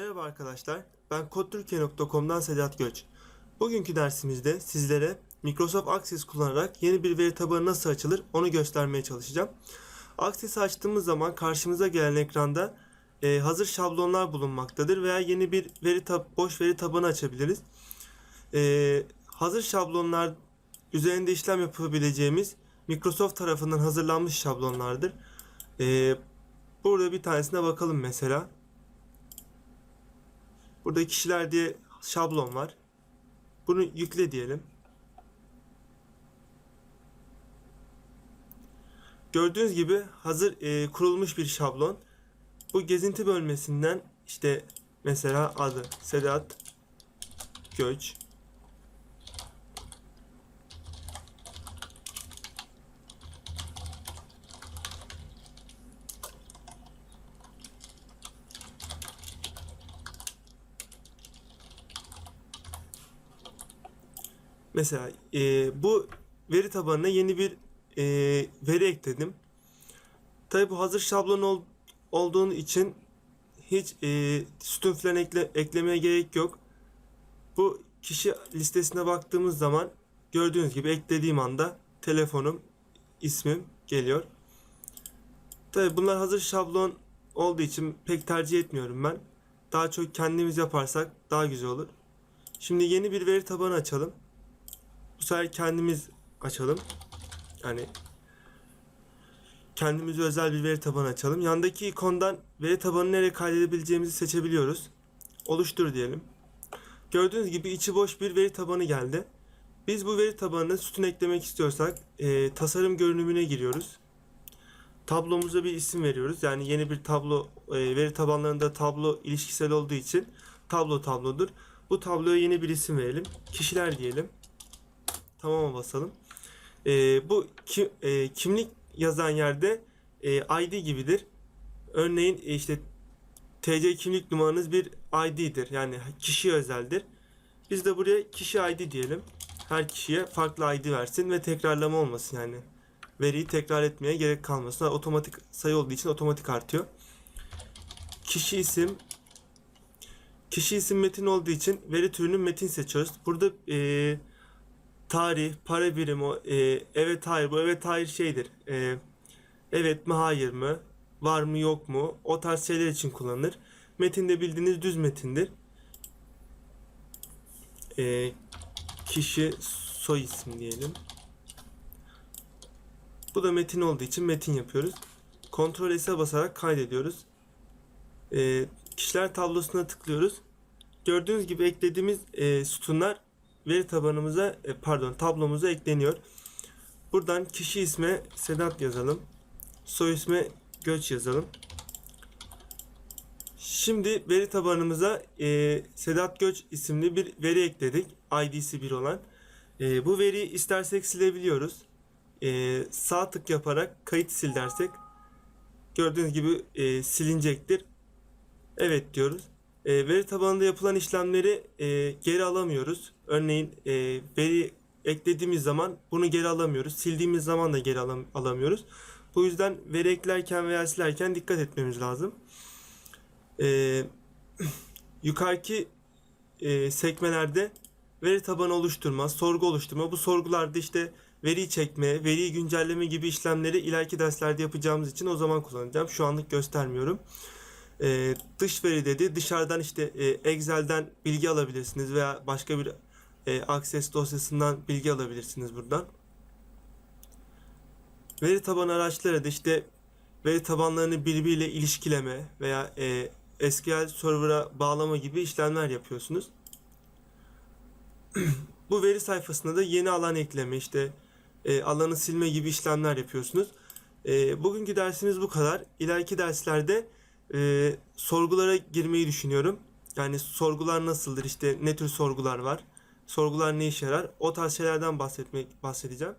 arkadaşlar. Ben kodtürkiye.com'dan Sedat Göç. Bugünkü dersimizde sizlere Microsoft Access kullanarak yeni bir veri tabanı nasıl açılır onu göstermeye çalışacağım. Access'i açtığımız zaman karşımıza gelen ekranda e, hazır şablonlar bulunmaktadır veya yeni bir veri tab- boş veri tabanı açabiliriz. E, hazır şablonlar üzerinde işlem yapabileceğimiz Microsoft tarafından hazırlanmış şablonlardır. E, burada bir tanesine bakalım mesela. Burada kişiler diye şablon var. Bunu yükle diyelim. Gördüğünüz gibi hazır e, kurulmuş bir şablon. Bu gezinti bölmesinden işte mesela adı Sedat Göç Mesela e, bu veri tabanına yeni bir e, veri ekledim. Tabi bu hazır şablon ol, olduğu için hiç e, sütun falan ekle, eklemeye gerek yok. Bu kişi listesine baktığımız zaman gördüğünüz gibi eklediğim anda telefonum, ismim geliyor. Tabi bunlar hazır şablon olduğu için pek tercih etmiyorum ben. Daha çok kendimiz yaparsak daha güzel olur. Şimdi yeni bir veri tabanı açalım. Bu sefer kendimiz açalım. Yani kendimize özel bir veri tabanı açalım. Yandaki ikondan veri tabanını nereye kaydedebileceğimizi seçebiliyoruz. Oluştur diyelim. Gördüğünüz gibi içi boş bir veri tabanı geldi. Biz bu veri tabanına sütun eklemek istiyorsak e, tasarım görünümüne giriyoruz. Tablomuza bir isim veriyoruz. Yani yeni bir tablo e, veri tabanlarında tablo ilişkisel olduğu için tablo tablodur. Bu tabloya yeni bir isim verelim. Kişiler diyelim. Tamam'a basalım. Ee, bu ki, e, kimlik yazan yerde e, ID gibidir. Örneğin e, işte TC kimlik numaranız bir ID'dir. Yani kişiye özeldir. Biz de buraya kişi ID diyelim. Her kişiye farklı ID versin ve tekrarlama olmasın yani. Veriyi tekrar etmeye gerek kalmasın. Otomatik sayı olduğu için otomatik artıyor. Kişi isim Kişi isim metin olduğu için veri türünü metin seçiyoruz. Burada eee tarih, para birimi, e, evet hayır bu evet hayır şeydir. E, evet mi hayır mı, var mı yok mu o tarz şeyler için kullanılır. Metinde bildiğiniz düz metindir. E, kişi soy isim diyelim. Bu da metin olduğu için metin yapıyoruz. Kontrol S'e basarak kaydediyoruz. E, kişiler tablosuna tıklıyoruz. Gördüğünüz gibi eklediğimiz e, sütunlar veri tabanımıza e, pardon tablomuza ekleniyor. Buradan kişi isme Sedat yazalım. Soy isme Göç yazalım. Şimdi veri tabanımıza e, Sedat Göç isimli bir veri ekledik. ID'si 1 olan. E, bu veriyi istersek silebiliyoruz. E, sağ tık yaparak kayıt sil dersek gördüğünüz gibi e, silinecektir. Evet diyoruz. E, veri tabanında yapılan işlemleri e, geri alamıyoruz. Örneğin e, veri eklediğimiz zaman bunu geri alamıyoruz. Sildiğimiz zaman da geri alam- alamıyoruz. Bu yüzden veri eklerken veya silerken dikkat etmemiz lazım. E, yukarıki e, sekmelerde veri tabanı oluşturma, sorgu oluşturma. Bu sorgularda işte veriyi çekme, veriyi güncelleme gibi işlemleri ileriki derslerde yapacağımız için o zaman kullanacağım. Şu anlık göstermiyorum. Ee, dış veri dedi. Dışarıdan işte e, Excel'den bilgi alabilirsiniz veya başka bir e, Access dosyasından bilgi alabilirsiniz buradan. Veri tabanı araçları da işte veri tabanlarını birbiriyle ilişkileme veya e, SQL server'a bağlama gibi işlemler yapıyorsunuz. Bu veri sayfasında da yeni alan ekleme işte e, alanı silme gibi işlemler yapıyorsunuz. E, bugünkü dersimiz bu kadar. İleriki derslerde e, sorgulara girmeyi düşünüyorum. Yani sorgular nasıldır işte ne tür sorgular var. Sorgular ne işe yarar? O tarz şeylerden bahsetmek bahsedeceğim.